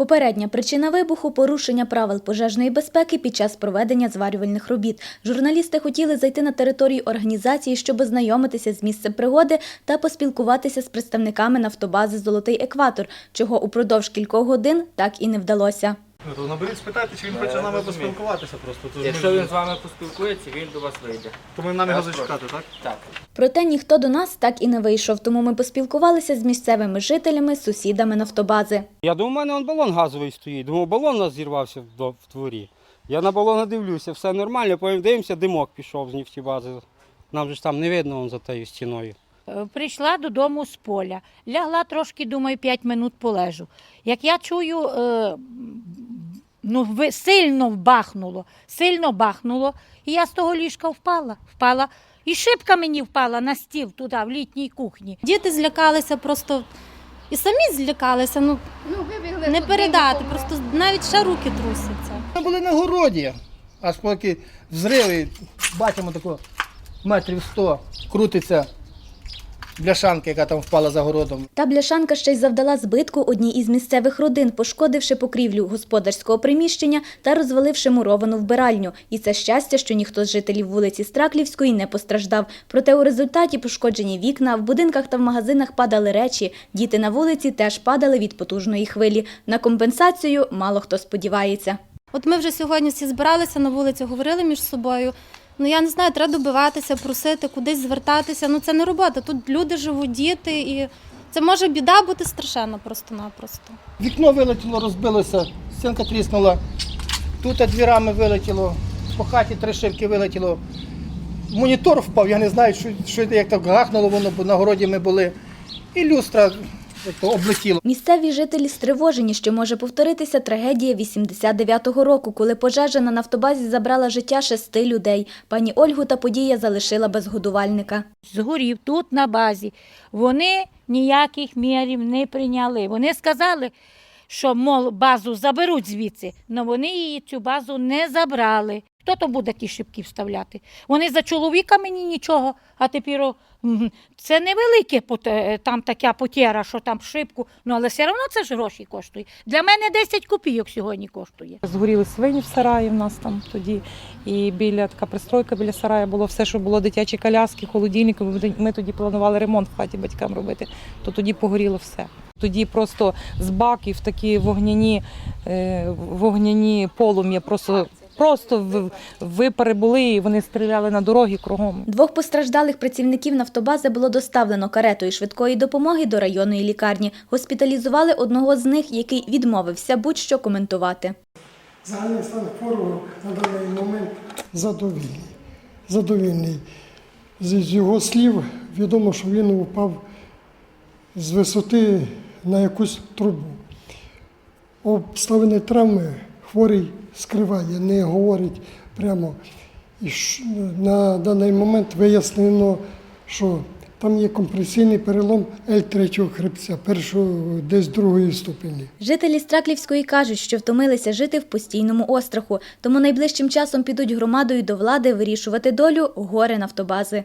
Попередня причина вибуху порушення правил пожежної безпеки під час проведення зварювальних робіт. Журналісти хотіли зайти на територію організації, щоб ознайомитися з місцем пригоди та поспілкуватися з представниками нафтобази Золотий екватор, чого упродовж кількох годин так і не вдалося. Ну, то наберіть, спитайте, чи він хоче з нами поспілкуватися просто. То, Якщо він з вами поспілкується, він до вас вийде. то ми нам його Так, зачекати, так? Так. Проте ніхто до нас так і не вийшов, тому ми поспілкувалися з місцевими жителями, сусідами нафтобази. Я думаю, у мене он балон газовий стоїть. Думав, балон у нас зірвався в, до- в дворі. Я на балон дивлюся, все нормально, потім дивимося, димок пішов з нефтебази. Нам же ж там не видно он за тією стіною. Е, Прийшла додому з поля, лягла трошки, думаю, 5 минут полежу. Як я чую, е, ну, ви- сильно бахнуло, сильно бахнуло, і я з того ліжка впала, впала. І шибка мені впала на стіл туди, в літній кухні. Діти злякалися просто і самі злякалися. Ну, не передати, просто навіть ще руки трусяться. Ми були на городі, аж поки взриви, бачимо тако метрів 100 крутиться бляшанка, яка там впала за городом. Та бляшанка ще й завдала збитку одній із місцевих родин, пошкодивши покрівлю господарського приміщення та розваливши муровану вбиральню. І це щастя, що ніхто з жителів вулиці Страклівської не постраждав. Проте у результаті пошкоджені вікна, в будинках та в магазинах падали речі. Діти на вулиці теж падали від потужної хвилі. На компенсацію мало хто сподівається. От ми вже сьогодні всі збиралися на вулиці, говорили між собою. Ну я не знаю, треба добиватися, просити, кудись звертатися. Ну це не робота. Тут люди живуть, діти, і це може біда бути страшенна просто-напросто. Вікно вилетіло, розбилося, стінка тріснула, тут двірами вилетіло, по хаті три шибки вилетіло. Монітор впав, я не знаю, що, що як так гахнуло воно, бо на городі ми були. І люстра як то, облетіла. Місцеві жителі стривожені, що може повторитися трагедія 89-го року, коли пожежа на нафтобазі забрала життя шести людей. Пані Ольгу та подія залишила без годувальника. Згорів тут на базі. Вони ніяких мірів не прийняли. Вони сказали, що мол, базу заберуть звідси, але вони її цю базу не забрали. Хто то буде ті шибки вставляти? Вони за чоловіка мені нічого, а тепер це невелике там така потєра, що там шибку, ну але все одно це ж гроші коштує. Для мене 10 копійок сьогодні коштує. Згоріли свині в сараї в нас там тоді. І біля така пристройка біля сараю було все, що було дитячі коляски, холодильники. Ми- Ми тоді планували ремонт в хаті батькам робити, то тоді погоріло все. Тоді просто з баків такі вогняні, е, вогняні полум'я, просто, просто в- випари були, і вони стріляли на дороги кругом. Двох постраждалих працівників нафтобази було доставлено каретою швидкої допомоги до районної лікарні. Госпіталізували одного з них, який відмовився будь-що коментувати. Загальний стан хворого на даний момент задовільний. задовільний. З з його слів відомо, що він упав з висоти на якусь трубу. Обставини травми хворий скриває, не говорить прямо. І на даний момент вияснено, що там є компресійний перелом L3 хребця, першого десь другої ступені. Жителі Страклівської кажуть, що втомилися жити в постійному остраху, тому найближчим часом підуть громадою до влади вирішувати долю горе нафтобази.